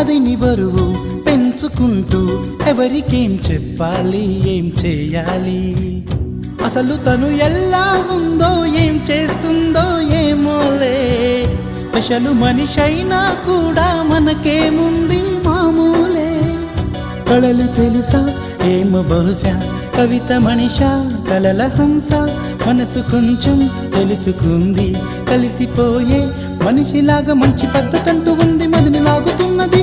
మదిని బరువు పెంచుకుంటూ ఎవరికేం చెప్పాలి ఏం చేయాలి? అసలు తను ఎలా ఉందో ఏం చేస్తుందో ఏమోలే స్పెషల్ మనిషైనా కూడా మనకేముంది మామూలే. కళలు తెలుసా? ఏమో బహుశా కవిత మనిష కలల హంస. మనసు కొంచెం తెలుసుకుంది కలిసిపోయే మనిషిలాగా మంచి పద్ధతంటూ ఉంది మదిని లాగుతున్నది